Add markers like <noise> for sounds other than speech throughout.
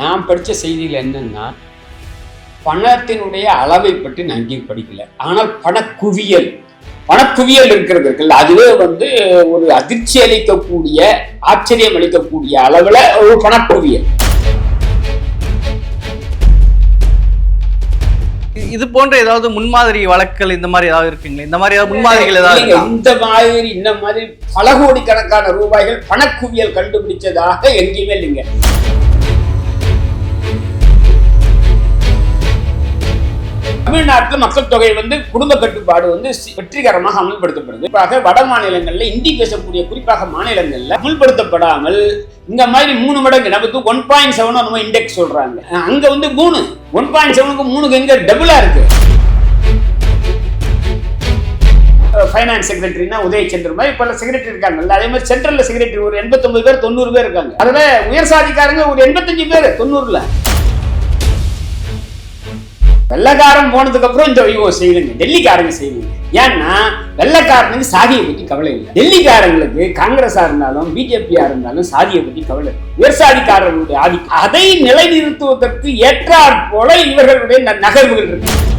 நான் படித்த செய்தியில் என்னன்னா பணத்தினுடைய அளவை பற்றி நான் எங்கேயும் படிக்கல. ஆனால் பணக்குவியல் பணக்குவியல் இருக்கிறது இருக்குல்ல அதுவே வந்து ஒரு அதிர்ச்சி அளிக்கக்கூடிய ஆச்சரியம் அளிக்கக்கூடிய அளவுல ஒரு பணக்குவியல். இது போன்ற ஏதாவது முன்மாதிரி வழக்குகள் இந்த மாதிரி ஏதாவது இருக்குங்களா? இந்த மாதிரி ஏதாவது முன்மாதிரிகள் ஏதாவது? இந்த மாதிரி இந்த மாதிரி பல கோடிக்கணக்கான ரூபாய்கள் பணக்குவியல் கண்டுபிடிச்சதாக எங்கேயுமே இல்லைங்க. தமிழ்நாட்டில் மக்கள் தொகை வந்து குடும்ப கட்டுப்பாடு வந்து வெற்றிகரமாக அமல்படுத்தப்படுது. குறிப்பாக வட மாநிலங்களில் இந்தி பேசக்கூடிய குறிப்பாக மாநிலங்களில் அமல்படுத்தப்படாமல் இந்த மாதிரி மூணு மடங்கு நமக்கு ஒன் பாயிண்ட் செவன் நம்ம இண்டெக்ஸ் சொல்றாங்க. அங்க வந்து மூணு ஒன் பாயிண்ட் செவனுக்கு மூணுக்கு எங்க டபுளா இருக்கு. ஃபைனான்ஸ் செக்ரட்டரினா உதயச்சந்திரன் மாதிரி பல செக்ரட்டரி இருக்காங்கல்ல அதே மாதிரி சென்ட்ரல்ல செக்ரட்டரி ஒரு எண்பத்தொன்பது பேர் தொண்ணூறு பேர் இருக்காங்க. அதுல உயர் சாதிக்காரங்க ஒரு எண்பத்தஞ்சு பேர் தொண்ணூறுல. வெள்ளக்காரன் போனதுக்கு அப்புறம் இந்த ஐயோ செய்யலைங்க டெல்லிக்காரங்க செய்யுங்க. ஏன்னா வெள்ளக்காரனுக்கு சாதியை பத்தி கவலை இல்லை. டெல்லிக்காரங்களுக்கு காங்கிரஸா இருந்தாலும் பிஜேபியா இருந்தாலும் சாதியை பத்தி கவலை உயர் சாதிக்காரர்களுடைய ஆதிக்கம் அதை நிலைநிறுத்துவதற்கு ஏற்றாற் போல இவர்களுடைய ந- நகர்வுகள் இருக்கு.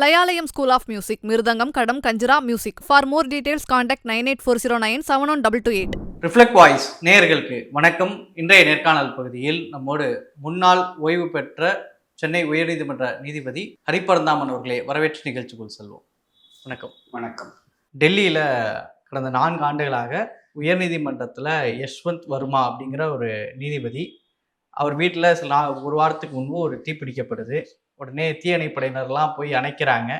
Layalayam school of music mridangam ghatam kanjira music for more details contact nine eight four zero nine seven one double two eight reflect voice நேயர்களுக்கு வணக்கம். இன்றைய நேர்காணல் பகுதியில் நம்மோடு முன்னாள் ஓய்வு பெற்ற சென்னை உயர்நீதிமன்ற நீதிபதி ஹரிபரந்தாமன் அவர்களை வரவேற்று நிகழ்ச்சிக்குள் செல்வோம். வணக்கம். வணக்கம். டெல்லியில் கடந்த நான்கு ஆண்டுகளாக உயர்நீதிமன்றத்தில் யஷ்வந்த் வர்மா அப்படிங்கிற ஒரு நீதிபதி அவர் வீட்டில் சில ஒரு வாரத்துக்கு முன்பு ஒரு தீ பிடிக்கப்படுது உடனே தீயணைப்படையினர்லாம் போய் அணைக்கிறாங்க.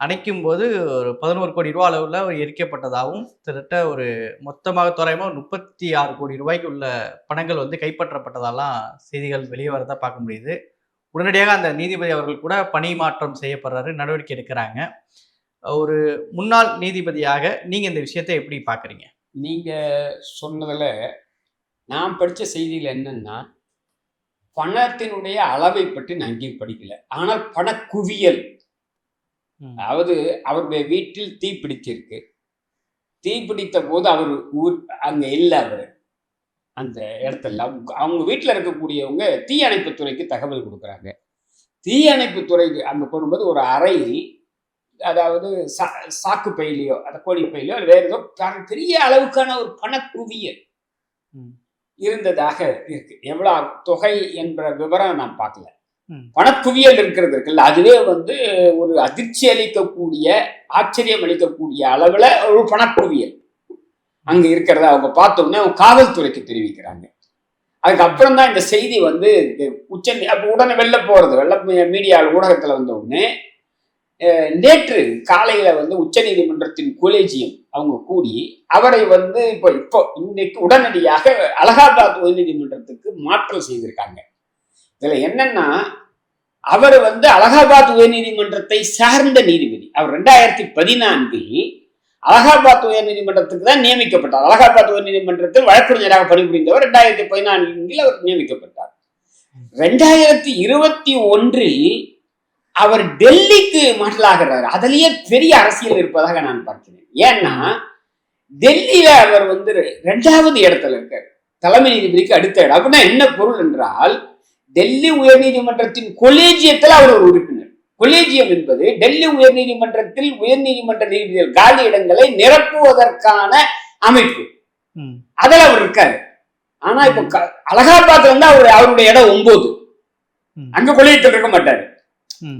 அணைக்கும் போது ஒரு பதினோரு கோடி ரூபா அளவில் ஒரு எரிக்கப்பட்டதாகவும் திருட்ட ஒரு மொத்தமாக தோராயமாக முப்பத்தி ஆறு கோடி ரூபாய்க்கு உள்ள பணங்கள் வந்து கைப்பற்றப்பட்டதாலாம் செய்திகள் வெளியே வரதா பார்க்க முடியுது. உடனடியாக அந்த நீதிபதி அவர்கள் கூட பணி மாற்றம் செய்யப்படுறாரு நடவடிக்கை எடுக்கிறாங்க. ஒரு முன்னாள் நீதிபதியாக நீங்கள் இந்த விஷயத்தை எப்படி பார்க்குறீங்க? நீங்கள் சொன்னதில் நான் படித்த செய்தியில் என்னன்னா பணத்தினுடைய அளவை பற்றி நான் எங்கேயும் படிக்கல. ஆனால் பணக்குவியல். அதாவது அவருடைய வீட்டில் தீ பிடிச்சிருக்கு. தீ பிடித்த போது அவர் ஊர் அங்க இல்லை அவர். அந்த இடத்துல அவங்க- வீட்டில் இருக்கக்கூடியவங்க தீயணைப்புத் துறைக்கு தகவல் கொடுக்குறாங்க. தீயணைப்புத் துறைக்கு அங்க போகும்போது ஒரு அறையில் அதாவது சா- சாக்கு பையிலையோ அந்த கோழி பையிலையோ வேற ஏதோ பெரிய அளவுக்கான ஒரு பணக்குவியல். இருந்ததாக இருக்கு. எவ்வளவு தொகை என்ற விவரம் நான் பார்க்கல. பணக்குவியல் இருக்கிறது இருக்குல்ல அதுவே வந்து ஒரு அதிர்ச்சி அளிக்கக்கூடிய ஆச்சரியம் அளிக்கக்கூடிய அளவுல ஒரு பணக்குவியல் அங்க இருக்கிறத அவங்க பார்த்த உடனே அவங்க காவல்துறைக்கு தெரிவிக்கிறாங்க. அதுக்கப்புறம் தான் இந்த செய்தி வந்து உச்ச உடனே வெளில போறது. வெள்ள மீடியா ஊடகத்துல வந்த உடனே நேற்று காலையில வந்து உச்சநீதிமன்றத்தின் கொலேஜியம் அவங்க கூடி அவரை வந்து இப்போ இப்போ இன்னைக்கு உடனடியாக அலகாபாத் உயர்நீதிமன்றத்துக்கு மாற்றம் செய்திருக்காங்க. இதுல என்னன்னா அவர் வந்து அலகாபாத் உயர்நீதிமன்றத்தை சார்ந்த நீதிபதி. அவர் ரெண்டாயிரத்தி பதினான்கில் அலகாபாத் உயர்நீதிமன்றத்துக்கு தான் நியமிக்கப்பட்டார். அலகாபாத் உயர்நீதிமன்றத்தில் வழக்கறிஞராக பணிபுரிந்தவர் ரெண்டாயிரத்தி பதினான்கில் அவர் நியமிக்கப்பட்டார். ரெண்டாயிரத்தி இருபத்தி ஒன்றில் அவர் டெல்லிக்கு மாற்றலாகிறார். அதிலேயே பெரிய அரசியல் இருப்பதாக நான் பார்க்கிறேன். ஏன்னா டெல்லியில அவர் வந்து ரெண்டாவது இடத்துல இருக்கார். தலைமை நீதிபதிக்கு அடுத்த இடம். அப்படின்னா என்ன பொருள் என்றால் டெல்லி உயர்நீதிமன்றத்தின் கொலேஜியத்தில் அவர் ஒரு உறுப்பினர். கொலேஜியம் என்பது டெல்லி உயர்நீதிமன்றத்தில் உயர்நீதிமன்ற நீதிபதிகள் காலி இடங்களை நிரப்புவதற்கான அமைப்பு. அதுல அவர் இருக்காரு. ஆனா இப்ப அலகாபாத்ல வந்து அவர் அவருடைய இடம் ஒன்பது. அங்க கொலையத்தில் இருக்க மாட்டாரு.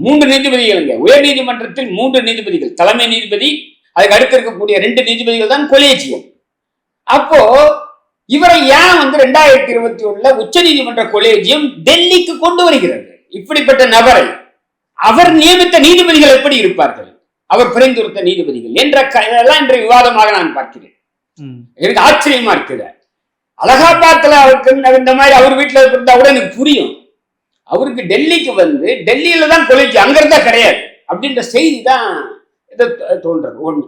மூன்று நீதிபதிகள் உயர் நீதிமன்றத்தில் மூன்று நீதிபதிகள் தலைமை நீதிபதி அதுக்கு அடுத்து இருக்கக்கூடிய ரெண்டு நீதிபதிகள் தான் கொலேஜியம். அப்போ இவரை ஏன் வந்து ரெண்டாயிரத்தி இருபத்தி ஒண்ணுல உச்ச நீதிமன்ற கொலேஜியம் டெல்லிக்கு கொண்டு வருகிறது? இப்படிப்பட்ட நபரை அவர் நியமித்த நீதிபதிகள் எப்படி இருப்பார்கள்? அவர் பரிந்துரைத்த நீதிபதிகள் என்ற இதெல்லாம் இன்று விவாதமாக நான் பார்க்கிறேன். எனக்கு ஆச்சரியமா இருக்குது. அலகாபாத்ல அவருக்கு இந்த மாதிரி அவர் வீட்டுல இருந்தா கூட எனக்கு புரியும். அவருக்கு டெல்லிக்கு வந்து டெல்லியில தான் கொலைக்கு அங்க இருந்தா கிடையாது. அப்படின்ற செய்தி தான் இது தோன்றது ஒண்ணு.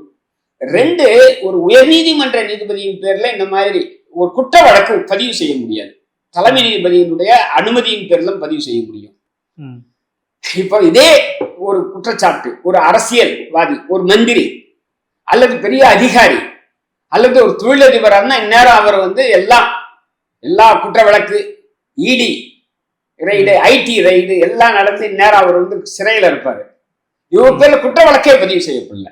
ரெண்டு ஒரு உயர்நீதிமன்ற நீதிபதியின் பேர்ல இந்த மாதிரி ஒரு குற்ற வழக்கு பதிவு செய்ய முடியாது. தலைமை நீதிபதியினுடைய அனுமதியின் பேர்ல பதிவு செய்ய முடியும். இப்போ இதே ஒரு குற்றச்சாட்டு ஒரு அரசியல்வாதி ஒரு மந்திரி அல்லது பெரிய அதிகாரி அல்லது ஒரு தொழிலதிபரான இந்நேரம் அவர் வந்து எல்லாம் எல்லா குற்ற வழக்கு இடி ரைடு ஐடி ரைடு எல்லாம் நடந்து நேரம் அவர் வந்து சிறையில இருப்பாரு. இவர் பேர்ல குற்ற வழக்கே பதிவு செய்யப்படல.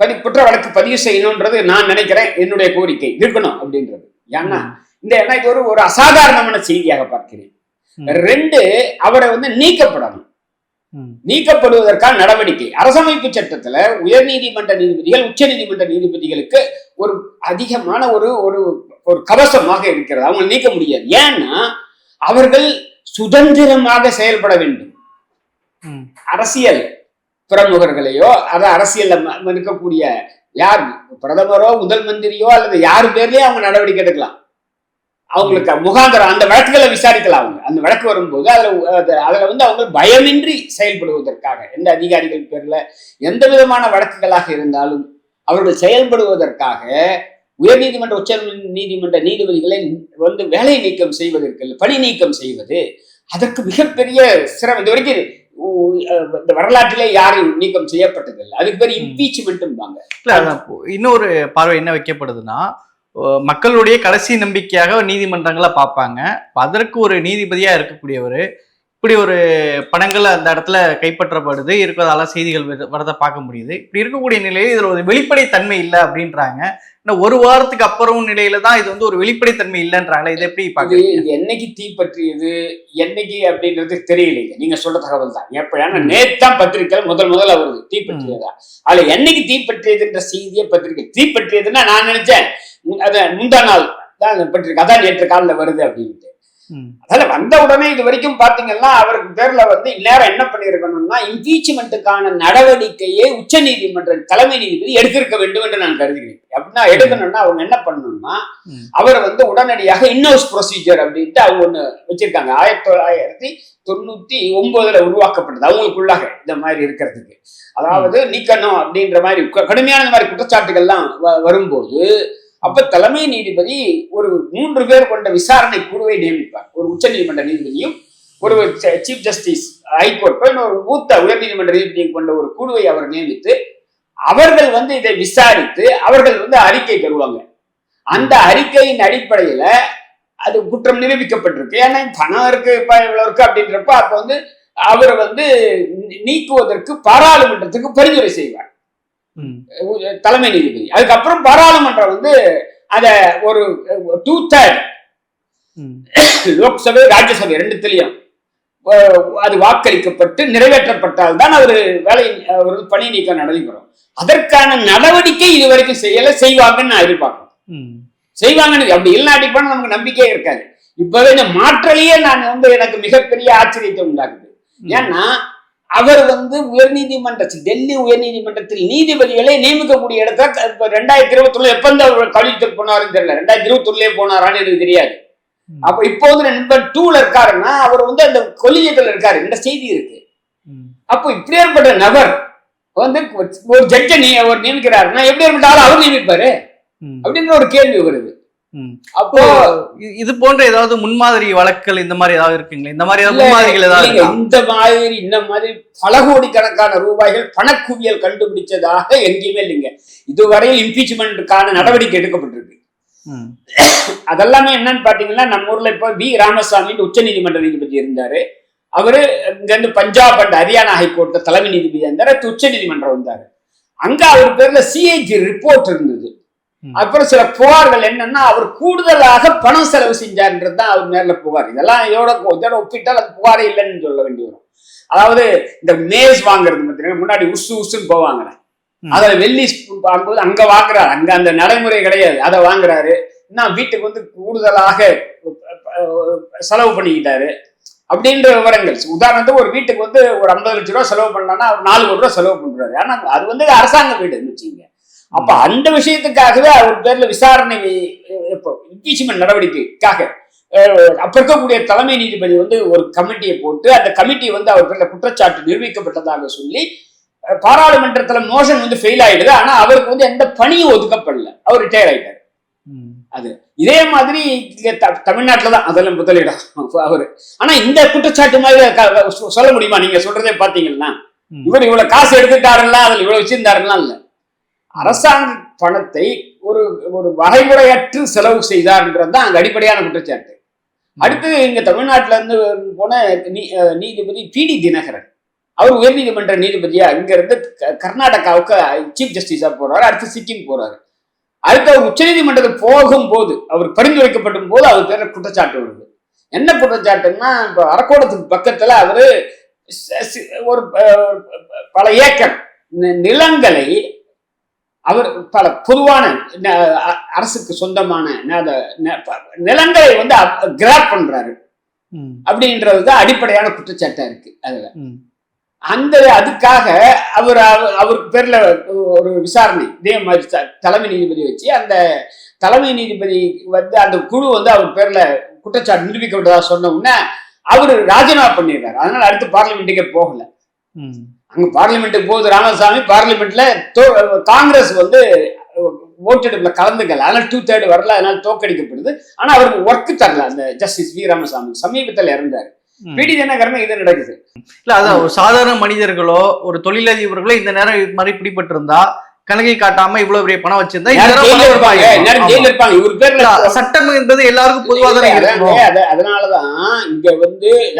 பதி குற்ற வழக்கு பதிவு செய்யணும்ன்றது நான் நினைக்கிறேன் என்னுடைய கோரிக்கை. இருக்கணும் அப்படின்றது. ஏன்னா இந்த இது ஒரு ஒரு அசாதாரணமான செய்தியாக பார்க்கிறேன். ரெண்டு அவரை வந்து நீக்கப்படணும். நீக்கப்படுவதற்கான நடவடிக்கை. அரசமைப்பு சட்டத்துல உயர்நீதிமன்ற நீதிபதிகள் உச்சநீதிமன்ற நீதிபதிகளுக்கு ஒரு அதிகமான ஒரு ஒரு ஒரு கவசமாக இருக்கிறது. அவங்க நீக்க முடியாது. ஏன்னா அவர்கள் சுதந்திரமாக செயல்பட வேண்டும். அரசியல் பிரமுகர்களையோ அது ம- இருக்கக்கூடிய யார் பிரதமரோ முதல் மந்திரியோ அல்லது யார் பேர்லயும் அவங்க நடவடிக்கை எடுக்கலாம். அவங்களுக்கு முகாந்திரம் அந்த வழக்குகளை விசாரிக்கலாம் அவங்க. அந்த வழக்கு வரும்போது அதுல அதுல வந்து அவங்க பயமின்றி செயல்படுவதற்காக எந்த அதிகாரிகள் பேர்ல எந்த விதமான வழக்குகளாக இருந்தாலும் அவர்கள் செயல்படுவதற்காக உயர்நீதிமன்ற உச்ச நீதிமன்ற நீதிபதிகளை வந்து வேலை நீக்கம் செய்வதற்கு பணி நீக்கம் செய்வது அதற்கு மிகப்பெரிய சிரமம். இது வரைக்கும் இந்த வரலாற்றிலே யாரும் நீக்கம் செய்யப்பட்டதில்லை. அதுக்கு பேர். இம்பீச்மெண்ட்பாங்க இன்னொரு பார்வை என்ன வைக்கப்படுதுன்னா மக்களுடைய கடைசி நம்பிக்கையாக நீதிமன்றங்களை பார்ப்பாங்க. அதற்கு ஒரு நீதிபதியா இருக்கக்கூடியவர் இப்படி ஒரு பணங்கள் அந்த இடத்துல கைப்பற்றப்படுது. இருக்கிறதால செய்திகள் வர- வரதை பார்க்க முடியுது. இப்படி இருக்கக்கூடிய நிலையில் இதுல ஒரு வெளிப்படைத்தன்மை இல்லை அப்படின்றாங்க. ஒரு வாரத்துக்கு அப்புறம் நிலையில தான் இது வந்து ஒரு வெளிப்படைத்தன்மை இல்லைன்றாங்களே இது எப்படி பாக்குறீங்க என்னைக்கு தீப்பற்றியது என்னைக்கு அப்படின்றது தெரியலைங்க. நீங்க சொல்ற தகவல் தான். எப்ப ஏன்னா நேத்தான் பத்திரிக்கை முதல் முதல்ல வருது தீப்பற்றியதா அதுல என்னைக்கு தீப்பற்றியதுன்ற செய்தியே பத்திரிக்கை. தீப்பற்றியதுன்னா நான் நினைச்சேன் அது முந்தா நாள் தான் பத்திரிக்கை. அதான் நேற்று காலில் வருது அப்படின்ட்டு. அதுல வந்த உடனே இது வரைக்கும் பாத்தீங்கன்னா அவருக்கு பேர்ல வந்து இந்நேரம் என்ன பண்ணிருக்கணும்னா இம்பீச்மெண்ட்டுக்கான நடவடிக்கையை உச்ச நீதிமன்ற தலைமை நீதிபதி எடுத்திருக்க வேண்டும் என்று நான் கருதுகிறேன். அப்படின்னா எடுக்கணும்னா அவங்க என்ன பண்ணணும்னா. அவர் வந்து உடனடியாக இன்னோஸ் ப்ரொசீஜர் அப்படின்ட்டு அவங்க ஒண்ணு வச்சிருக்காங்க. ஆயிரத்தி தொள்ளாயிரத்தி தொண்ணூத்தி ஒன்பதுல உருவாக்கப்பட்டது. அவங்களுக்குள்ளாக இந்த மாதிரி இருக்கிறதுக்கு. அதாவது நீக்கணும் அப்படின்ற மாதிரி கடுமையான மாதிரி குற்றச்சாட்டுகள்லாம் வரும்போது அப்ப தலைமை நீதிபதி ஒரு மூன்று பேர் கொண்ட விசாரணை குழுவை நியமிப்பார். ஒரு உச்ச நீதிமன்ற நீதிபதியும் ஒரு சீஃப் ஜஸ்டிஸ் ஹைகோர்ட் இன்னொரு மூத்த உயர்நீதிமன்ற நீதிபதியும் கொண்ட ஒரு குழுவை அவர் நியமித்து அவர்கள் வந்து இதை விசாரித்து அவர்கள் வந்து அறிக்கை தருவாங்க. அந்த அறிக்கையின் அடிப்படையில அது குற்றம் நிரூபிக்கப்பட்டிருக்கு. ஏன்னா பணம் இருக்கு இப்ப இவ்வளவு இருக்கு அப்படின்றப்ப அப்ப வந்து அவர் வந்து நீக்குவதற்கு பாராளுமன்றத்துக்கு பரிந்துரை செய்வார். தலைமை நீதிபதி. அதுக்கப்புறம் பாராளுமன்றம் வந்து அத ஒரு டூ தேர்ட் லோக்சபை ராஜ்யசபை ரெண்டுத்திலையும். அது வாக்களிக்கப்பட்டு நிறைவேற்றப்பட்டால் தான் அவர் வேலை அவர் பணி நீக்கம் நடைபெறும் அதற்கான நடவடிக்கை இதுவரைக்கும் செய்யல. செய்வாங்கன்னு நான் எதிர்பார்க்கிறேன். ம், செய்வாங்கன்னு அப்படி இல்லாட்டி போனா நமக்கு நம்பிக்கையே இருக்காது. இப்பவே இந்த மாற்றலையே நான் வந்து எனக்கு மிகப்பெரிய ஆச்சரியத்தை உண்டாக்குது. ஏன்னா அவர் வந்து உயர்நீதிமன்றத்தில் டெல்லி உயர்நீதிமன்றத்தில் நீதிபதிகளை நியமிக்கக்கூடிய இடத்துல இப்ப ரெண்டாயிரத்தி இருபத்தி ஒண்ணு எப்ப இந்த அவர் கழித்துக்கு போனாருன்னு தெரியல ரெண்டாயிரத்தி இருபத்தி ஒண்ணுலயே போனாரான்னு எனக்கு தெரியாது அப்ப இப்போ வந்து நம்பர் டூல இருக்காருன்னா அவர் வந்து அந்த கொலிஜத்துல இருக்காரு இந்த செய்தி இருக்கு. அப்போ இப்படியாற்பட்ட நபர் வந்து ஒரு ஜட்ஜை நீ அவர் நியமிக்கிறாருன்னா எப்படி ஆள் அவர் நியமிப்பாரு. அப்படின்ற ஒரு கேள்வி வருது. அப்போ இது போன்ற ஏதாவது முன்மாதிரி வழக்குகள் இந்த மாதிரி ஏதாவது இருக்குங்களா? இந்த மாதிரி ஏதாவது முன்மாதிரிகள் ஏதாவது? இந்த மாதிரி இந்த மாதிரி பல கோடிக்கணக்கான ரூபாய்கள் பணக்குவியல் கண்டுபிடிச்சதாக எங்கேயுமே இல்லைங்க. இதுவரையில் இம்பீச்மெண்ட்டுக்கான நடவடிக்கை எடுக்கப்பட்டிருக்கு. அதெல்லாமே என்னன்னு பாத்தீங்கன்னா நம்ம ஊர்ல இப்போ பி ராமசாமி உச்ச நீதிமன்ற நீதிபதி இருந்தாரு. அவரு இங்க இருந்து பஞ்சாப் அண்ட் ஹரியானா ஹைகோர்ட்ல தலைமை நீதிபதி இருந்தாரு உச்ச நீதிமன்றம் வந்தாரு. அங்க அவர் பேர்ல சிஏஜி ரிப்போர்ட் இருந்தது. அப்புறம் சில புகார்கள் என்னன்னா அவர் கூடுதலாக பணம் செலவு செஞ்சார்ன்றது தான் அவர் மேல புகார். இதெல்லாம் இதோட இதோட ஒப்பிட்டால் அது புகாரே இல்லைன்னு சொல்ல வேண்டி வரும். அதாவது இந்த மேஸ் வாங்குறது பார்த்தீங்கன்னா முன்னாடி உசு உசுன்னு போவாங்க. அதுல வெள்ளி வாங்கும்போது அங்க வாங்குறாரு. அங்க அந்த நடைமுறை கிடையாது. அதை வாங்குறாரு. நான் வீட்டுக்கு வந்து கூடுதலாக செலவு பண்ணிக்கிட்டாரு. அப்படின்ற விவரங்கள். உதாரணத்துக்கு ஒரு வீட்டுக்கு வந்து ஒரு ஐம்பது லட்ச ரூபா செலவு பண்ணலாம்னா அவர் நாலு கோடி ரூபா செலவு பண்றாரு. ஆனா அது வந்து அரசாங்க வீடுன்னு வச்சுங்க அப்ப அந்த விஷயத்துக்காகவே அவர் பேர்ல விசாரணை இம்பீச்மெண்ட் நடவடிக்கைக்காக அப்ப இருக்கக்கூடிய தலைமை நீதிபதி வந்து ஒரு கமிட்டியை போட்டு அந்த கமிட்டி வந்து அவர் பேர்ல குற்றச்சாட்டு நிரூபிக்கப்பட்டதாக சொல்லி பாராளுமன்றத்துல மோஷன் வந்து ஃபெயில் ஆயிடுது. ஆனா அவருக்கு வந்து எந்த பணியும் ஒதுக்கப்படல. அவர் ரிட்டையர் ஆயிட்டார். ம், இதே மாதிரி தமிழ்நாட்டுல தான் அதெல்லாம் முதலிடம். <laughs> அவரு. ஆனா இந்த குற்றச்சாட்டு மாதிரி சொல்ல முடியுமா? நீங்க சொல்றதே பாத்தீங்கன்னா. இவர் இவ்வளவு காசு எடுத்துட்டாருல்ல அதுல இவ்வளவு வச்சிருந்தாருலாம் இல்ல. அரசாங்க பணத்தை ஒரு ஒரு வகைமுறையற்று செலவு செய்தார்ன்றது தான் அங்க அடிப்படையான குற்றச்சாட்டு. அடுத்து இங்க தமிழ்நாட்டிலிருந்து போன நீ- நீதிபதி பி டி தினகரன். அவர் உயர்நீதிமன்ற நீதிபதியா இங்க இருந்து க- கர்நாடகாவுக்கு சீஃப் ஜஸ்டிஸா போறாரு அடுத்து சிக்கிம் போறாரு. அடுத்து அவர் உச்சநீதிமன்றத்துக்கு போகும்போது அவர் பரிந்துரைக்கப்படும் போது அவர் பேர குற்றச்சாட்டு வருது. என்ன குற்றச்சாட்டுன்னா இப்போ அரக்கோணத்துக்கு பக்கத்துல அவரு ஒரு பல ஏக்கர் நிலங்களை அவர் பல பொதுவான அரசுக்கு சொந்தமான நிலங்களை வந்து கிராப் பண்றாரு. அப்படின்றது தான் அடிப்படையான குற்றச்சாட்டா இருக்கு அதுல. அந்த அதுக்காக அவர் அவ- அவருக்கு பேர்ல ஒரு விசாரணை. இதே மாதிரி தலைமை நீதிபதி வச்சு அந்த தலைமை நீதிபதி வந்து அந்த குழு வந்து அவர் பேர்ல குற்றச்சாட்டு நிரூபிக்கப்பட்டதா சொன்ன உடனே அவர் ராஜினாமா பண்ணிடுறாரு. அதனால அடுத்து பார்லிமெண்ட்டுக்கே போகல. ம். அங்க பார்லிமெண்ட்டுக்கு போகுது ராமசாமி பார்லிமெண்ட்ல காங்கிரஸ் வந்து ஓட்டெடுப்புல கலந்துக்கல. அதனால டூ தேர்ட் வரல அதனால தோக்கடிக்கப்படுது ஆனா அவருக்கு ஒர்க் தரல அந்த ஜஸ்டிஸ் வி ராமசாமி. சமீபத்தில் இறந்தாரு. பிடி தினகரன் இது நடக்குது. இல்ல அதான் ஒரு சாதாரண மனிதர்களோ ஒரு தொழிலதிபர்களோ இந்த நேரம் இது மாதிரி பிடிபட்டு இருந்தா கணக்கை காட்டாம இவ்வளவு பெரிய பணம் வச்சிருந்தா சட்டம் என்பது எல்லாருக்கும் பொதுவா தானே இல்ல, இருக்கணும் அதாங்க, அது- அதனாலதான் இங்க வந்து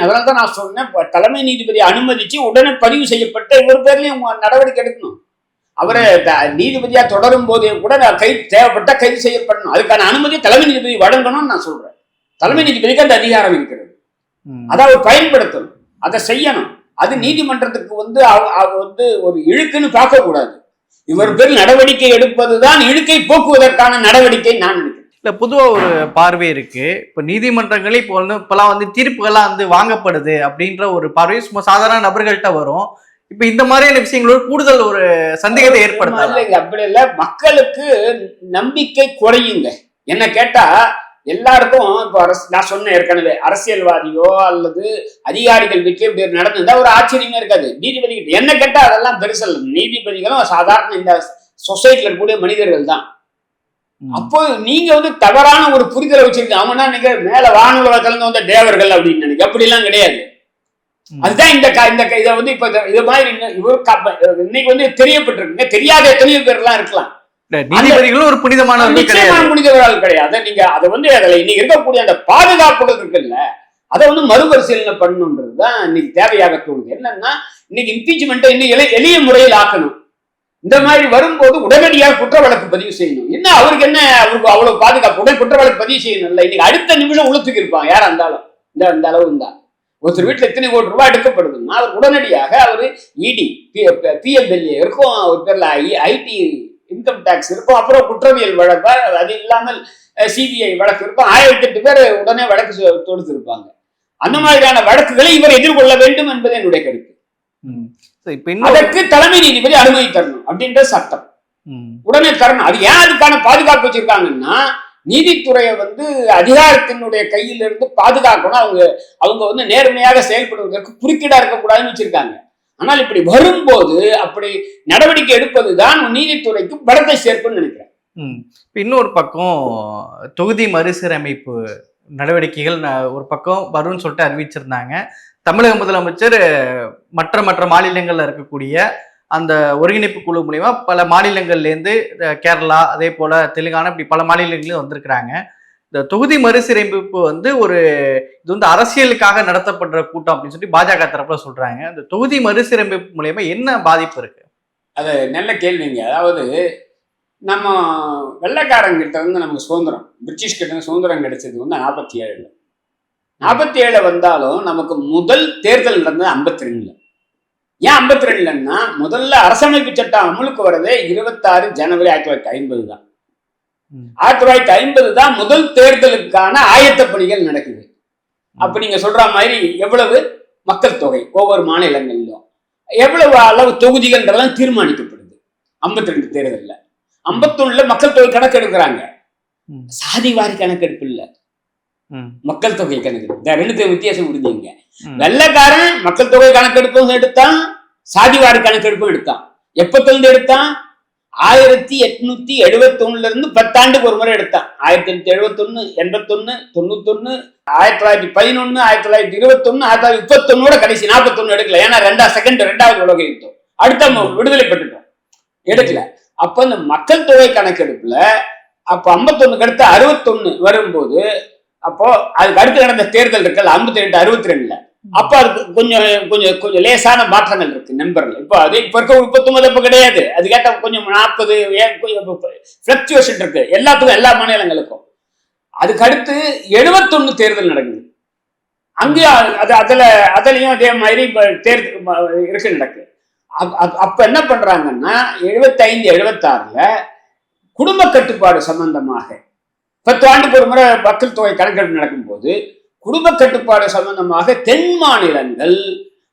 அதனால தான் நான் சொன்னேன் தலைமை நீதிபதி அனுமதிச்சு உடனே பதிவு செய்யப்பட்ட இவர் பேர்லயும் நடவடிக்கை எடுக்கணும். அவரை நீதிபதியா தொடரும் போதே கூட நான் கைது தேவைப்பட்ட கைது செய்யப்படணும். அதுக்கான அனுமதி தலைமை நீதிபதி வழங்கணும்னு நான் சொல்றேன். தலைமை நீதிபதிக்கு அந்த அதிகாரம் இருக்கிறது. அதை அவர் பயன்படுத்தணும். அதை செய்யணும். அது நீதிமன்றத்துக்கு வந்து அவ- வந்து ஒரு இழுக்குன்னு பார்க்க கூடாது இவர் பேர் நடவடிக்கை எடுப்பதுதான் இழுக்கை போக்குவதற்கான நடவடிக்கை நான் நினைக்கிறேன். இல்ல பொதுவா ஒரு பார்வை இருக்கு. இப்ப நீதிமன்றங்களே இப்போ வந்து இப்பெல்லாம் வந்து தீர்ப்புகள்லாம் வந்து வாங்கப்படுது அப்படின்ற ஒரு பார்வை. சும்மா சாதாரண நபர்கள்ட்ட வரும். இப்ப இந்த மாதிரியான விஷயங்களோட கூடுதல் ஒரு சந்தேகத்தை ஏற்படுத்தலாம். இல்லைங்க அப்படி இல்ல. மக்களுக்கு நம்பிக்கை குறையுங்க. என்ன கேட்டா எல்லாருக்கும் இப்போ அரசு நான் சொன்னேன் ஏற்கனவே அரசியல்வாதியோ அல்லது அதிகாரிகள் வீட்டிலே இப்படி நடந்திருந்தா ஒரு ஆச்சரியமே இருக்காது. நீதிபதி கிட்ட என்ன கேட்டா அதெல்லாம் பெருசல் நீதிபதிகளும் சாதாரண இந்த சொசைட்டில இருக்கக்கூடிய மனிதர்கள் தான். அப்போ நீங்க வந்து தவறான ஒரு புரிதலை வச்சிருக்கீங்க. என்ன நினைக்கிற மேல வானுலகத்துல வந்த தேவர்கள் அப்படின்னு நினைக்க அப்படி எல்லாம் கிடையாது. அதுதான் இந்த இந்த இதை வந்து இப்ப இத- மாதிரி இவர் இன்னைக்கு வந்து தெரியப்பட்டிருக்குங்க. தெரியாத எத்தனையோ பேர்லாம் இருக்கலாம். நீதிபதிகளும் ஒரு புனிதமானவர்கள் நிச்சயமா கிடையாது. முடிந்தவர்கள் கிடையாது. நீங்க அதை வந்து அதுல இன்னைக்கு இருக்கக்கூடிய அந்த பாதுகாப்புகள் இருக்குல்ல அதை வந்து மறுபரிசீலனை பண்ணணுன்றது தான் இன்னைக்கு தேவையாக தோணுது. என்னன்னா இன்னைக்கு இம்பீச்மெண்ட்டை இன்னும் எளி- எளிய முறையில் ஆக்கணும். இந்த மாதிரி வரும்போது உடனடியாக குற்ற வழக்கு பதிவு செய்யணும். என்ன அவருக்கு என்ன அவருக்கு அவ்வளவு பாதுகாப்பு? உடனே குற்ற வழக்கு பதிவு செய்யணும்ல இன்னைக்கு அடுத்த நிமிஷம் உளுத்துக்கு இருப்பான் யாரா இருந்தாலும். இந்த இந்த அளவு இருந்தா ஒருத்தர் வீட்டுல எத்தனை கோடி ரூபாய் எடுக்கப்படுதுன்னா அவர் உடனடியாக அவர் இடி பிஎம்எல்ஏ இருக்கும் அவர் பேர்ல ஐடி இன்கம் டேக்ஸ் இருக்கும். அப்புறம் குற்றவியல் வழக்கு அது இல்லாமல் சிபிஐ வழக்கு இருக்கும். ஆயிரத்தி எட்டு பேர் உடனே வழக்கு தொடுத்திருப்பாங்க. அந்த மாதிரியான வழக்குகளை இவர் எதிர்கொள்ள வேண்டும் என்பது என்னுடைய கருத்து. அதற்கு தலைமை நீதிபதி அனுமதி தரணும் அப்படின்ற சட்டம். உடனே தரணும். அது ஏன் அதுக்கான பாதுகாப்பு வச்சிருக்காங்கன்னா நீதித்துறையை வந்து அதிகாரத்தினுடைய கையில இருந்து பாதுகாக்கணும். அவங்க அவங்க வந்து நேர்மையாக செயல்படுவதற்கு குறுக்கீடா இருக்கக்கூடாதுன்னு வச்சிருக்காங்க. ஆனால் இப்படி வரும்போது அப்படி நடவடிக்கை எடுப்பதுதான் நீதித்துறைக்கு பலத்தை சேர்ப்புன்னு நினைக்கிறேன். இன்னொரு பக்கம் தொகுதி மறுசீரமைப்பு நடவடிக்கைகள் ந- ஒரு பக்கம் வரும்னு சொல்லிட்டு அறிவிச்சிருந்தாங்க. தமிழக முதலமைச்சர் மற்ற மற்ற மாநிலங்களில் இருக்கக்கூடிய அந்த ஒருங்கிணைப்பு குழு மூலிமா பல மாநிலங்கள்லேருந்து கேரளா அதே போல் தெலுங்கானா இப்படி பல மாநிலங்களும் வந்திருக்கிறாங்க. இந்த தொகுதி மறுசீரமைப்பு வந்து ஒரு இது வந்து அரசியலுக்காக நடத்தப்படுற கூட்டம் அப்படின்னு சொல்லி பாஜக தரப்புல சொல்றாங்க. இந்த தொகுதி மறுசீரமைப்பு மூலயமா என்ன பாதிப்பு இருக்கு? அது நல்ல கேள்விங்க. அதாவது நம்ம வெள்ளைக்காரங்கிட்ட வந்து நமக்கு சுதந்திரம் பிரிட்டிஷ் கிட்ட சுதந்திரம் கிடைச்சது வந்து நாற்பத்தி ஏழுல நாற்பத்தி ஏழு வந்தாலும் நமக்கு முதல் தேர்தல் நடந்தது ஐம்பத்தி ரெண்டுல ஏன் ஐம்பத்தி ரெண்டுலன்னா முதல்ல அரசமைப்பு சட்டம் அமலுக்கு வரதே இருபத்தாறு ஜனவரி ஆயிரத்தி தொள்ளாயிரத்தி ஐம்பது தான் ஆயிரத்தி தொள்ளாயிரத்தி ஐம்பது தான் முதல் தேர்தலுக்கான ஆயத்த பணிகள் நடக்குது. அப்ப நீங்க சொல்ற மாதிரி எவ்வளவு? மக்கள் தொகை ஒவ்வொரு மாநிலங்களிலும். எவ்வளவு அளவு தொகுதிகள்ன்றதெல்லாம் தீர்மானிக்கப்படுது. ஐம்பத்தி ரெண்டு தேர்தல்ல. ஐம்பத்தொன்னுல மக்கள் தொகை கணக்கு எடுக்கிறாங்க. சாதி வாரி கணக்கெடுப்பு இல்ல. மக்கள் தொகை கணக்கு இந்த ரெண்டுத்துக்கு வித்தியாசம் புரிஞ்சுங்க. வெள்ளைக்காரன் மக்கள் தொகை கணக்கெடுப்பும் எடுத்தான் சாதி வாரி கணக்கெடுப்பும் எடுத்தான். எப்பத்துல எடுத்தான்? ஆயிரத்தி எட்நூத்தி எழுபத்தி ஒண்ணுல இருந்து பத்தாண்டுக்கு ஒரு முறை எடுத்தான். ஆயிரத்தி எட்நூத்தி எழுபத்தொன்னு எண்பத்தொன்னு தொண்ணூத்தொன்னு ஆயிரத்தி தொள்ளாயிரத்தி பதினொன்னு ஆயிரத்தி தொள்ளாயிரத்தி இருபத்தொன்னு ஆயிரத்தி தொள்ளாயிரத்தி முப்பத்தொன்னோட கடைசி நாற்பத்தொன்னு எடுக்கல. ஏன்னா ரெண்டா செகண்ட் ரெண்டாவது உலக யுத்தம். அடுத்த நம்ம விடுதலை பெற்றுட்டோம். எடுக்கல. அப்ப இந்த மக்கள் தொகை கணக்கெடுப்புல அப்ப ஐம்பத்தொன்னுக்கு அடுத்து அறுபத்தொன்னு வரும்போது அப்போ அதுக்கு அடுத்து நடந்த தேர்தல் இருக்குல்ல ஐம்பத்தி ரெண்டு அறுபத்தி ரெண்டுல. அப்ப கொஞ்சம் கொஞ்சம் கொஞ்சம் லேசான மாற்றங்கள் இருக்கு நண்பர்கள். இப்போ அது இப்ப இருக்க முப்பத்தொன்பது இப்ப கிடையாது. அது கேட்ட கொஞ்சம் நாற்பது பிளக்சுவேஷன் இருக்கு. எல்லாத்துக்கும் எல்லா மாநிலங்களுக்கும். அதுக்கு அடுத்து எழுபத்தொன்னு தேர்தல் நடக்குது. அங்கேயும் அது- அதுல அதுலயும் அதே மாதிரி இப்ப தேர்தல் இருக்கு நடக்கு. அப்- அப்ப என்ன பண்றாங்கன்னா எழுபத்தைந்து எழுபத்தாறுல குடும்ப கட்டுப்பாடு சம்பந்தமாக பத்து ஆண்டுக்கு ஒரு முறை மக்கள் தொகை கணக்கெடுப்பு நடக்கும்போது குடும்ப கட்டுப்பாடு சம்பந்தமாக தென் மாநிலங்கள்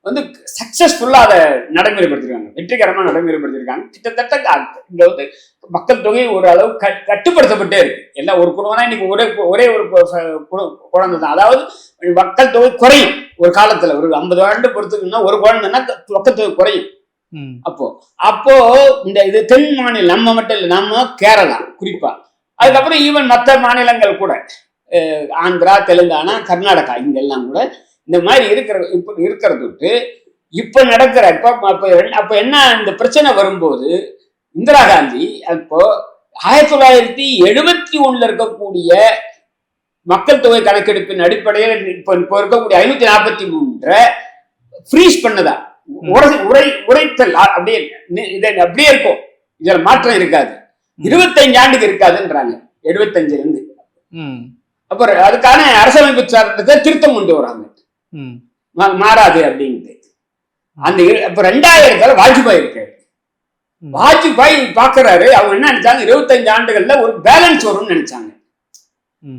வந்து சக்சஸ்ஃபுல்லா அதை நடைமுறைப்படுத்திருக்காங்க. வெற்றிகரமா நடைமுறைப்படுத்திருக்காங்க. கிட்டத்தட்ட க- இங்க வந்து மக்கள் தொகை ஓரளவு கட்- கட்டுப்படுத்தப்பட்டே இருக்கு. எல்லாம் ஒரு குடும்பம்னா இன்னைக்கு ஒரே ஒரே ஒரு கு- கு- குழந்தை தான். அதாவது மக்கள் தொகை குறையும். ஒரு காலத்துல ஒரு ஐம்பது ஆண்டு பொறுத்துக்குன்னா ஒரு குழந்தைன்னா மக்கள் தொகை குறையும். அப்போ அப்போ இந்த இது தென் மாநிலம் நம்ம மட்டும் இல்லை நம்ம கேரளா குறிப்பா. அதுக்கப்புறம் ஈவன் மற்ற மாநிலங்கள் கூட. ஆந்திரா தெலுங்கானா கர்நாடகா இங்கெல்லாம் கூட இந்த மாதிரி இருக்கிற இப்போ இருக்கிறது விட்டு இப்போ நடக்கிற இப்போ அப்போ அப்போ என்ன இந்த பிரச்சனை வரும்போது இந்திரா காந்தி அப்போ ஆயிரத்தி தொள்ளாயிரத்தி எழுபத்தி ஒண்ணுல இருக்கக்கூடிய மக்கள் தொகை கணக்கெடுப்பின் அடிப்படையில் இப்போ இப்போ இருக்கக்கூடிய ஐநூத்தி நாற்பத்தி மூன்றை ஃப்ரீஸ் பண்ணதா? உரை உரை உரைத்தல் அப்படியே இது அப்படியே இருக்கும். இதுல மாற்றம் இருக்காது. இருபத்தைந்து ஆண்டுக்கு இருக்காதுன்றாங்க. எழுபத்தஞ்சுல இருந்து ம். அப்புறம் அதுக்கான அரசமைப்பு சட்டத்தை திருத்தம் கொண்டு வராங்க. மாறாது அப்படின்ட்டு. அந்த அப்ப ரெண்டாயிரத்துல வாஜ்பாய் இருக்காரு. வாஜ்பாய் பாக்குறாரு அவங்க என்ன நினைச்சாங்க? இருபத்தஞ்சு ஆண்டுகள்ல ஒரு பேலன்ஸ் வரும்னு நினைச்சாங்க.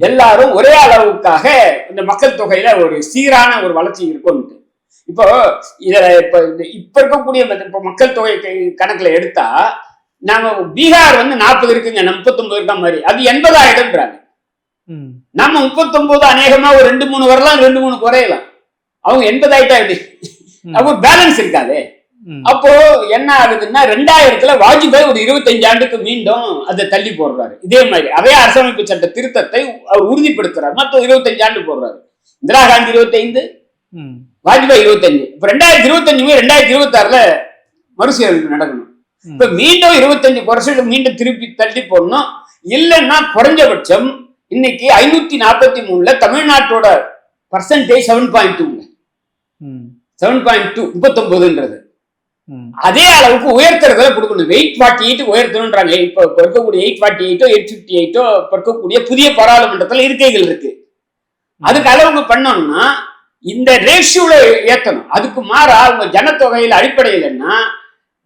எல்லாரும் ஒரே அளவுக்காக இந்த மக்கள் தொகையில ஒரு சீரான ஒரு வளர்ச்சி இருக்கும்ட்டு. இப்போ இதுல இப்ப இப்ப இருக்கக்கூடிய இப்ப மக்கள் தொகை கணக்குல எடுத்தா நாம பீகார் வந்து நாற்பது இருக்குங்க முப்பத்தொன்பது இருக்க மாதிரி. அது எண்பதாயிரம்ன்றாங்க. நம்ம முப்பத்தொன்பது அநேகமா ஒரு ரெண்டு மூணு வரலாம் ரெண்டு மூணு குறையலாம். அவங்க எண்பதாயிட்டா எப்படி? ம். அப்போ பேலன்ஸ் இருக்காதே. அப்போ என்ன ஆகுதுன்னா ரெண்டாயிரத்துல வாஜ்பாய் ஒரு இருபத்தஞ்சு ஆண்டுக்கு மீண்டும் அதை தள்ளி போடுறாரு. இதே மாதிரி அதே அரசமைப்பு சட்ட திருத்தத்தை அவர் உறுதிப்படுத்துறாரு. மொத்தம் இருபத்தஞ்சு ஆண்டு போடுறாரு. இந்திரா காந்தி இருபத்தைந்து வாஜ்பாய் இருபத்தஞ்சு இப்ப ரெண்டாயிரத்தி இருபத்தஞ்சு ரெண்டாயிரத்தி இருபத்தி ஆறுல மறுசீரமைப்பு நடக்கணும். இப்ப மீண்டும் இருபத்தஞ்சு பர்சன்ட் மீண்டும் திருப்பி தள்ளி போடணும். இல்லைன்னா குறைஞ்சபட்சம் இன்னைக்கு ஐநூத்தி நாற்பத்தி மூணுல தமிழ்நாட்டோட பர்சன்டேஜ் செவன் பாயிண்ட் டூங்க செவன் பாயிண்ட் டூ முப்பத்தொன்பதுன்றது. அதே அளவுக்கு உயர்த்துறதுல கொடுக்கணும். எயிட் ஃபார்ட்டி எயிட் உயர்த்தணுன்றாங்க. இப்போ இருக்கக்கூடிய எயிட் ஃபார்ட்டி எயிட்டோ எயிட் ஃபிஃப்டி எயிட்டோ இருக்கக்கூடிய புதிய பாராளுமன்றத்தில் இருக்கைகள் இருக்கு. அதுக்கு அளவுக்கு பண்ணோம்னா இந்த ரேஷியோல ஏத்தணும் அதுக்கு மாறா அவங்க ஜனத்தொகையில் அடிப்படையிலன்னா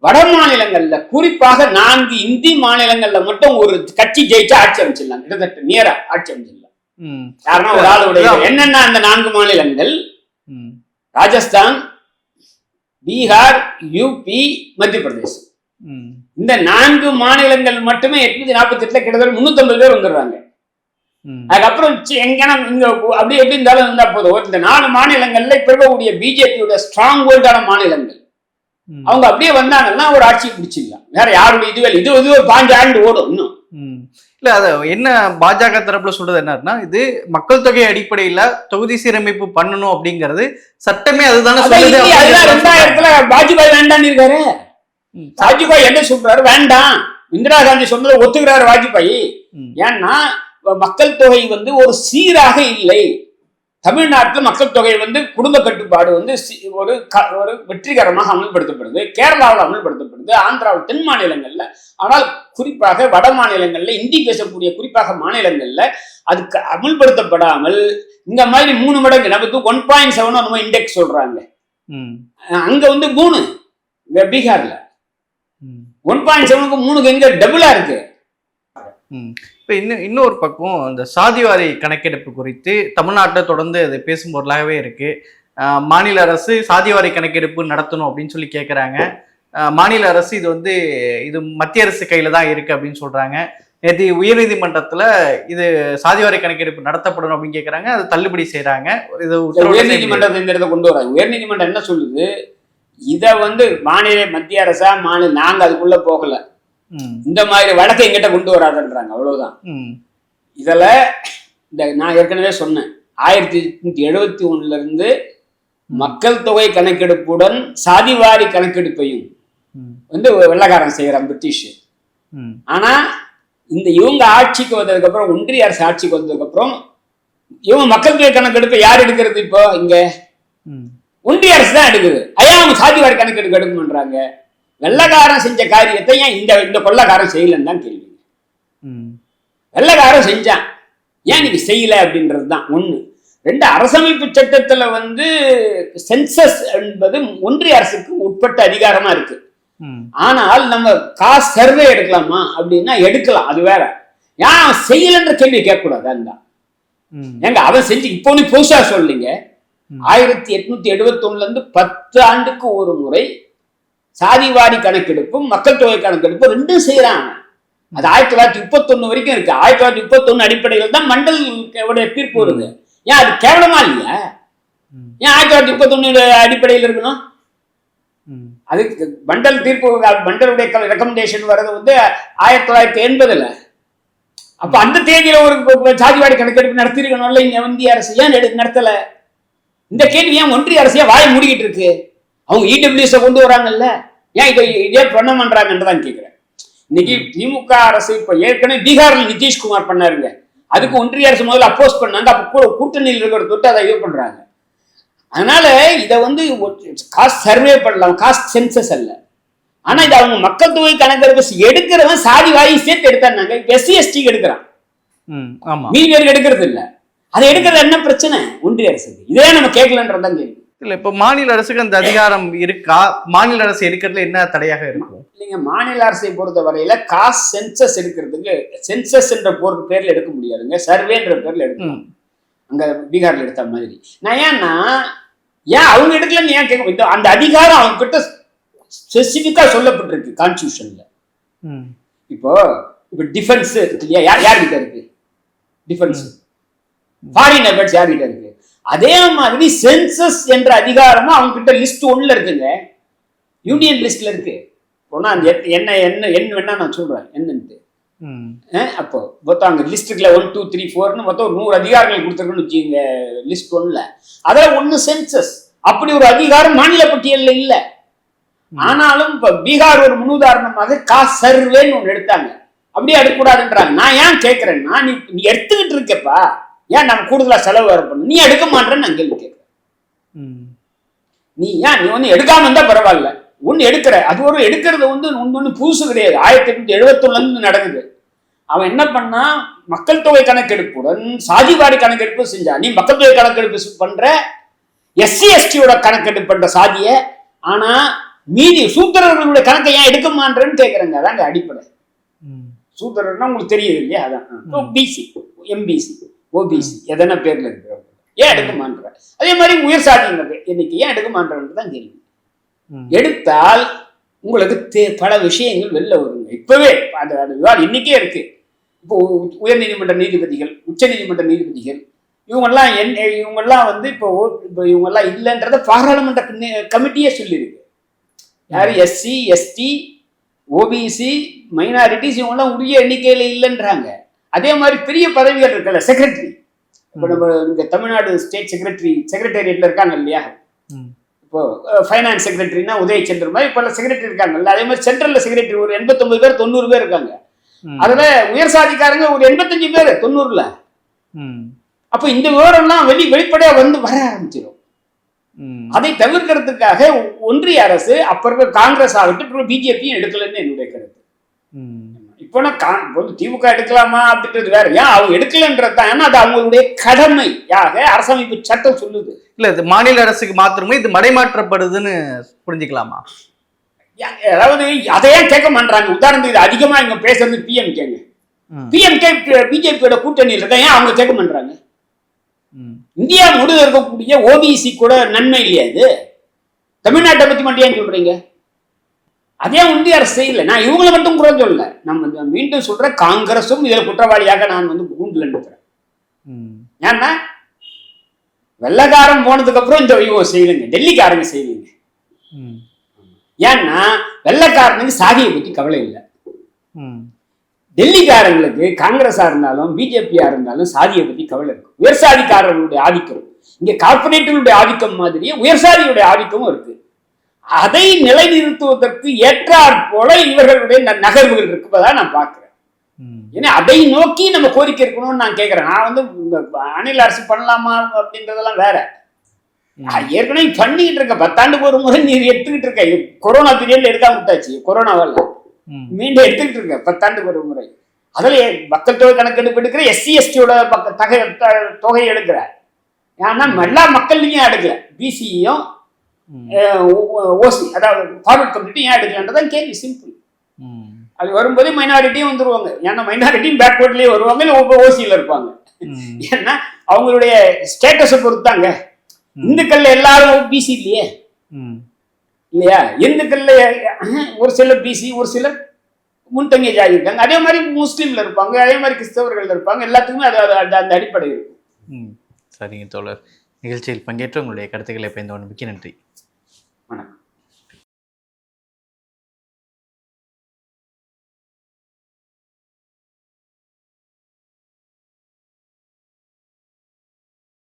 வட மாநிலங்கள்ல குறிப்பாக நான்கு இந்தி மாநிலங்கள்ல மட்டும் ஒரு கட்சி ஜெயிச்சா ஆட்சி அமைச்சிடலாம். கிட்டத்தட்ட நேரா ஆட்சி அமைச்சிடலாம். ம். யாருன்னா ஒரு ஆளுடைய என்னென்ன அந்த நான்கு மாநிலங்கள்? ராஜஸ்தான் பீகார் யூபி மத்திய பிரதேசம். இந்த நான்கு மாநிலங்கள் மட்டுமே எட்நூத்தி நாற்பத்தி எட்டுல கிட்டத்தட்ட முன்னூத்தி பேர் வந்துடுறாங்க. அதுக்கப்புறம் சி- எங்கனா இங்க அப்படி எப்படி இருந்தாலும் இருந்தா போதும். இந்த நாலு மாநிலங்கள்ல இப்ப இருக்கக்கூடிய பிஜேபியோட ஸ்ட்ராங் ஹோல்டான மாநிலங்கள். அவங்க அப்படியே வந்தாங்கன்னா ஒரு ஆட்சியை பிடிச்சிடலாம் வேற யாருடைய இதுவே. இது இது ஒரு பாஞ்சு ஆண்டு ஓடும் இன்னும். இல்ல அது என்ன பாஜக தரப்புல சொல்றது என்னன்னா இது மக்கள் தொகை அடிப்படையில தொகுதி சீரமைப்பு பண்ணணும் அப்படிங்கிறது சட்டமே அதுதானே ரெண்டாயிரத்துல வாஜ்பாய் வேண்டான்னு இருக்காரு. வாஜ்பாய் என்ன சொல்றாரு? வேண்டாம். இந்திரா காந்தி சொன்னதை ஒத்துக்கிறாரு வாஜ்பாய். ஏன்னா மக்கள் தொகை வந்து ஒரு சீராக இல்லை. தமிழ்நாட்டில் மக்கள் தொகை வந்து குடும்ப கட்டுப்பாடு வந்து ஒரு க- ஒரு வெற்றிகரமாக அமல்படுத்தப்படுது கேரளாவில் அமல்படுத்தப்படுது ஆந்திராவில் தென் மாநிலங்கள்ல ஆனால் குறிப்பாக வட மாநிலங்கள்ல இந்தி பேசக்கூடிய குறிப்பாக மாநிலங்கள்ல அதுக்கு அமல்படுத்தப்படாமல் இந்த மாதிரி மூணு மடங்கு நமக்கு ஒன் பாயிண்ட் செவன் நம்ம இண்டெக்ஸ் சொல்றாங்க ம். அங்க வந்து மூணு பீகார்ல. ஒன் பாயிண்ட் செவனுக்கு மூணுக்கு எங்க டபுளா இருக்கு ம். இப்ப இன்னும் இன்னொரு பக்கம் இந்த சாதிவாரி கணக்கெடுப்பு குறித்து தமிழ்நாட்டில் தொடர்ந்து அது பேசும் பொருளாகவே இருக்கு. மாநில அரசு சாதிவாரி கணக்கெடுப்பு நடத்தணும் அப்படின்னு சொல்லி கேட்குறாங்க மாநில அரசு இது வந்து இது மத்திய அரசு கையில தான் இருக்கு அப்படின்னு சொல்றாங்க. நேற்று உயர்நீதிமன்றத்துல இது சாதிவாரி கணக்கெடுப்பு நடத்தப்படணும் அப்படின்னு கேட்குறாங்க அது தள்ளுபடி செய்றாங்க. இது உத்தரவு உயர் நீதிமன்றத்தை இந்த இடத்த கொண்டு வராங்க. உயர் நீதிமன்றம் என்ன சொல்லுது? இத வந்து மாநில மத்திய அரசா மாநில நாங்க அதுக்குள்ள போகல. இந்த மாதிரி வழக்கை எங்கிட்ட கொண்டு வராதுன்றாங்க. அவ்வளவுதான். இதுல இந்த நான் ஏற்கனவே சொன்னேன். ஆயிரத்தி எட்நூத்தி எழுபத்தி ஒண்ணுல இருந்து மக்கள் தொகை கணக்கெடுப்புடன் சாதிவாரி கணக்கெடுப்பையும் வந்து வெள்ளக்காரன் செய்யறான் பிரிட்டிஷ். ஆனா இந்த இவங்க ஆட்சிக்கு வந்ததுக்கு அப்புறம் ஒன்றிய அரசு ஆட்சிக்கு வந்ததுக்கு அப்புறம் இவங்க மக்கள் தொகை கணக்கெடுப்பு யார் எடுக்கிறது இப்போ இங்க? ஒன்றிய அரசு தான் எடுக்குது. ஐயா அவங்க சாதிவாரி கணக்கெடுப்பு எடுக்கணுன்றாங்க வெள்ளக்காரன் செஞ்ச காரியத்தை ஏன் இந்த இந்த கொள்ளக்காரன் செய்யலன்னு தான் கேள்வி. வெள்ளக்காரன் செஞ்சான். ஏன் நீங்க செய்யல அப்படின்றது தான் ஒண்ணு. ரெண்டு அரசமைப்பு சட்டத்துல வந்து சென்சஸ் என்பது ஒன்றிய அரசுக்கு உட்பட்ட அதிகாரமா இருக்கு. ஆனால் நம்ம காசு சர்வே எடுக்கலாமா அப்படின்னா எடுக்கலாம் அது வேற. ஏன் செய்யலன்ற கேள்வி கேட்கக்கூடாது அந்த. ஏங்க அவன் செஞ்சு இப்போ நீ புதுசா சொல்லுங்க. ஆயிரத்தி எட்நூத்தி எழுபத்தொன்னுல இருந்து பத்து ஆண்டுக்கு ஒரு முறை சாதிவாரி கணக்கெடுப்பும் மக்கள் தொகை கணக்கெடுப்பும் ரெண்டும் செய்யறாங்க அது ஆயிரத்தி தொள்ளாயிரத்தி முப்பத்தொன்னு வரைக்கும் இருக்கு. ஆயிரத்தி தொள்ளாயிரத்தி முப்பத்தொன்னு அடிப்படையில் தான் மண்டல் தீர்ப்பு வருது. ஏன் அது கேவலமா இல்லையா. ஏன் ஆயிரத்தி தொள்ளாயிரத்தி முப்பத்தொன்னு அடிப்படையில் இருக்கணும்? அதுக்கு மண்டல் தீர்ப்பு மண்டலுடைய ரெக்கமெண்டேஷன் வர்றது வந்து ஆயிரத்தி தொள்ளாயிரத்தி எண்பதுல. அப்ப அந்த தேதியில ஒரு சாதிவாரி கணக்கெடுப்பு நடத்திருக்கணும்ல இங்க இந்திய அரசு. ஏன் நடத்தல? இந்த கேள்வி ஏன் ஒன்றிய அரசு ஏன் வாயை மூடிக்கிட்டு இருக்கு? அவங்க இடபிள்யூஎஸ் கொண்டு வராங்கல்ல? ஏன் இதை இதே பண்ண பண்றாங்கன்னு தான் கேட்கிறேன் இன்னைக்கு திமுக அரசு இப்ப ஏற்கனவே பீகார்ல நிதிஷ்குமார் பண்ணாருங்க. அதுக்கு ஒன்றிய அரசு முதல்ல அப்போஸ் பண்ணாங்க. அப்ப கூட கூட்டணியில் இருக்கிற தொட்டு அதை இது பண்றாங்க. அதனால இதை வந்து காஸ்ட் சர்வே பண்ணலாம். காஸ்ட் சென்சஸ் அல்ல. ஆனா இது அவங்க மக்கள் தொகை கணக்கெடுப்பு எடுக்கிறவன் சாதி வாரி சேர்த்து எடுத்தாங்க எஸ்சி எஸ்டி எடுக்கிறான். ம் ஆமா. மீதி பேருக்கு எடுக்கிறது இல்ல. அதை எடுக்கிறது என்ன பிரச்சனை? ஒன்றிய அரசுக்கு. இதே நம்ம கேட்கலன்றதான் கேள்வி. இல்ல இப்ப மாநில அரசுக்கு அந்த அதிகாரம் இருக்கா? மாநில அரசு எடுக்கிறதுல என்ன தடையாக இருக்கும்? இல்லைங்க மாநில அரசை பொறுத்த வரையில காஸ்ட் சென்சஸ் எடுக்கிறதுக்கு சென்சஸ் என்ற பொருள் பேர்ல எடுக்க முடியாதுங்க. சர்வேன்ற பேர்ல எடுக்க ம். அங்க பீகார்ல எடுத்த மாதிரி. நான் ஏன்னா ஏன் அவங்க எடுக்கலன்னு ஏன் கேட்க அந்த அதிகாரம் அவங்க கிட்ட ஸ்பெசிபிக்கா சொல்லப்பட்டிருக்கு கான்ஸ்டியூஷன்ல இப்போ இப்போ டிஃபென்ஸ் இல்லையா யார் யார்கிட்ட இருக்கு? டிஃபென்ஸ் ஃபாரின் அஃபேர்ஸ் யார்கிட்ட இருக்கு? அதே மாதிரி சென்சஸ் என்ற அதிகாரமும் அவங்க கிட்ட லிஸ்ட் ஒன்ல இருக்குங்க யூனியன் லிஸ்ட்ல இருக்கு. போனா அந்த என்ன என்ன என்ன வேணா நான் சொல்றேன். என்னன்ட்டு. அப்போ மொத்தம் அங்கே லிஸ்ட்டுக்குள்ள ஒன் டூ த்ரீ ஃபோர்னு மொத்தம் ஒரு நூறு அதிகாரங்கள் கொடுத்துருக்குன்னு வச்சுக்கோங்க லிஸ்ட் ஒன்ல அதில் ஒன்று சென்சஸ் அப்படி ஒரு அதிகாரம் மாநில பட்டியல்ல இல்லை ஆனாலும் இப்போ பீகார் ஒரு முன்னுதாரணமாக காசு சர்வேன்னு ஒன்று எடுத்தாங்க. அப்படியே எடுக்கக்கூடாதுன்றாங்க. நான் ஏன் கேட்குறேன்னா நீ நீ எடுத்துக்கிட்டு இருக்கப்பா. ஏன் நம்ம கூடுதலாக செலவு வர பண்ணு நீ எடுக்க மாட்டேன்னு நான் கேள்வி கேட்குறேன். நீ ஏன் நீ வந்து எடுக்காம இருந்தா பரவாயில்ல. ஒன்று எடுக்கிற அது ஒரு எடுக்கிறது வந்து ஒன்று புதுசு கிடையாது. ஆயிரத்தி எட்நூத்தி எழுபத்தொன்னுலேருந்து நடக்குது. அவன் என்ன பண்ணா? மக்கள் தொகை கணக்கெடுப்புடன் சாதிவாரி கணக்கெடுப்பு செஞ்சா. நீ மக்கள் தொகை கணக்கெடுப்பு பண்ற? எஸ்சி எஸ்டியோட கணக்கெடுப்பு பண்ற சாதிய. ஆனா மீதி சூத்திரர்களுடைய கணக்கை ஏன் எடுக்க மாட்டேன்னு கேட்குறேங்க அதாங்க அடிப்படை. சூத்திரர்னா உங்களுக்கு தெரியுது இல்லையா? அதான். பிசி எம்பிசி ஓபிசி எதனா பேர்ல இருக்கிறவங்க ஏன் எடுக்க மாட்டேற அதே மாதிரி உயர் சாதியினர் இன்னைக்கு ஏன் எடுக்க மாட்டேறது தான் கேள்வி. எடுத்தால் உங்களுக்கு தே- பல விஷயங்கள் வெளில வருங்க. இப்பவே அந்த அந்த விவாதம் இன்னைக்கே இருக்கு. இப்போ உ- உயர்நீதிமன்ற நீதிபதிகள் உச்சநீதிமன்ற நீதிபதிகள் இவங்கெல்லாம் என் இவங்கெல்லாம் வந்து இப்போ இப்போ இவங்கெல்லாம் இல்லைன்றத பாராளுமன்ற கமிட்டியே சொல்லியிருக்கு. யார்? எஸ்சி எஸ்டி ஓபிசி மைனாரிட்டிஸ் இவங்கெல்லாம் உரிய எண்ணிக்கையில் இல்லைன்றாங்க. அதே மாதிரி பெரிய பதவிகள் இருக்குல்ல செக்ரட்டரி இப்போ நம்ம இங்க தமிழ்நாடு ஸ்டேட் செக்ரட்டரி செக்ரட்டேரியட்ல இருக்காங்க இல்லையா? இப்போ ஃபைனான்ஸ் செக்ரட்டரினா உதயச்சந்திர மாதிரி பல செக்ரட்டரி இருக்காங்கல்ல அதே மாதிரி சென்ட்ரல்ல செக்ரட்டரி ஒரு எண்பத்தொன்பது பேர் தொண்ணூறு பேர் இருக்காங்க. அதுல உயர் சாதிக்காரங்க ஒரு எண்பத்தஞ்சு பேர் தொண்ணூறுல. அப்போ இந்த விவரம்லாம் வெளி வெளிப்படையா வந்து வர ஆரம்பிச்சிடும் அதை தவிர்க்கிறதுக்காக ஒன்றிய அரசு அப்ப இருக்க காங்கிரஸ் ஆகட்டும் பிஜேபியும் எடுக்கலன்னு என்னுடைய கருத்து. ம் இப்போ நான் கா- இப்போ வந்து திமுக எடுக்கலாமா அப்படின்றது வேற. ஏன் அவங்க எடுக்கலன்றது தான். ஏன்னா அது அவங்களுடைய கடமையாக அரசமைப்பு சட்டம் சொல்லுது. இல்ல இது மாநில அரசுக்கு மாத்திரமே இது மடைமாற்றப்படுதுன்னு புரிஞ்சுக்கலாமா? அதாவது அதை ஏன் கேட்க மாட்டாங்க உதாரணத்துக்கு இது அதிகமா இங்க பேசுறது பிஎம்கேங்க பிஎம்கே பிஜேபியோட கூட்டணியில் இருக்க ஏன் அவங்க கேட்க மாட்டாங்க இந்தியா முழுவதும் இருக்கக்கூடிய ஓபிசி கூட நன்மை இல்லையா இது? தமிழ்நாட்டை பத்தி மட்டும் ஏன் சொல்றீங்க? அதே ஒன்றிய அரசு செய்யல நான் இவங்களை மட்டும் குறை சொல்லல. நம்ம மீண்டும் சொல்ற காங்கிரஸும் இதுல குற்றவாளியாக நான் வந்து கூண்டுல நிற்கிறேன். ஏன்னா வெள்ளக்காரன் போனதுக்கு அப்புறம் இந்த இவங்க செய்யலைங்க டெல்லிக்காரங்க செய்யலைங்க ஏன்னா வெள்ளக்காரனுக்கு சாதியை பத்தி கவலை இல்லை. ம். டெல்லிக்காரங்களுக்கு காங்கிரஸா இருந்தாலும் பிஜேபியா இருந்தாலும் சாதியை பத்தி கவலை இருக்கும் உயர் சாதிக்காரர்களுடைய ஆதிக்கம். இங்க கார்பரேட்டுடைய ஆதிக்கம் மாதிரியே உயர் சாதியுடைய ஆதிக்கமும் இருக்கு. அதை நிலைநிறுத்துவதற்கு ஏற்றாற் போல இவர்களுடைய ந- நகர்வுகள் இருப்பதா நான் பார்க்கிறேன். ஏன்னா அதை நோக்கி நம்ம கோரிக்கை இருக்கணும்னு நான் கேட்கிறேன். நான் வந்து மாநில அரசு பண்ணலாமா அப்படின்றதெல்லாம் வேற. ஏற்கனவே பண்ணிக்கிட்டு இருக்க பத்தாண்டுக்கு ஒரு முறை நீர் எடுத்துக்கிட்டு இருக்க. கொரோனா பீரியட்ல எடுக்காம விட்டாச்சு. கொரோனாவால். மீண்டும் எடுத்துக்கிட்டு இருக்க பத்தாண்டுக்கு ஒரு முறை. அதுல மக்கள் தொகை கணக்கெடுப்பு எடுக்கிற எஸ்சி எஸ்டியோட தகை தொகையை எடுக்கிற ஏன்னா எல்லா மக்கள்லையும் எடுக்கல. பிசியும். ஓசி அதாவது ஃபார்வர்ட் கம்யூனிட்டி ஏன் எடுக்கலன்றதான் கேள்வி சிம்பிள். அது வரும்போதே மைனாரிட்டியும் வந்துருவாங்க. ஏன்னா மைனாரிட்டியும் பேக்வர்ட்லயே வருவாங்க இல்லை ஓசியில் இருப்பாங்க. ஏன்னா அவங்களுடைய ஸ்டேட்டஸை பொறுத்தாங்க. இந்துக்கள்ல எல்லாரும் பிசி இல்லையே. இல்லையா? இந்துக்கள்ல ஒரு சிலர் பிசி ஒரு சிலர் முன்தங்கிய ஜாதி இருக்காங்க. அதே மாதிரி முஸ்லீம்ல இருப்பாங்க அதே மாதிரி கிறிஸ்தவர்கள் இருப்பாங்க. எல்லாத்துக்குமே அது அந்த- அடிப்படை இருக்கும். சரிங்க தோழர். நிகழ்ச்சியில் பங்கேற்று உங்களுடைய கருத்துக்களை பயந்தவன் மிக்க நன்றி. Bueno,